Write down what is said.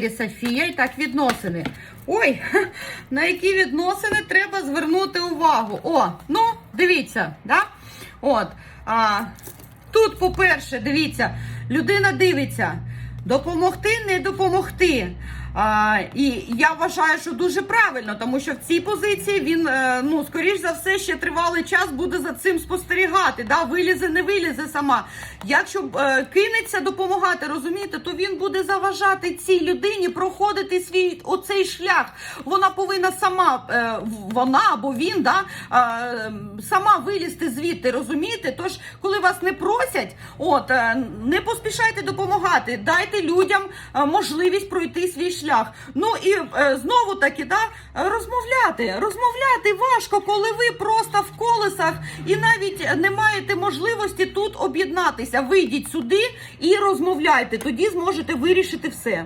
Софія, і так відносини. Ой, на які відносини треба звернути увагу. О, ну, дивіться, да? От. А, тут, по-перше, дивіться, людина дивиться. Допомогти, не допомогти. А, і я вважаю, що дуже правильно, тому що в цій позиції він, е, ну, скоріш за все, ще тривалий час буде за цим спостерігати. Да? Вилізе, не вилізе сама. Якщо е, кинеться допомагати, розумієте, то він буде заважати цій людині проходити свій оцей шлях. Вона повинна сама, е, вона або він, да, е, сама вилізти звідти, розумієте? Тож, коли вас не просять, от е, не поспішайте допомагати, дайте людям е, можливість пройти свій шлях. Ну і е, знову таки, да, розмовляти. Розмовляти важко, коли ви просто в колесах і навіть не маєте можливості тут об'єднатися. Вийдіть сюди і розмовляйте. Тоді зможете вирішити все.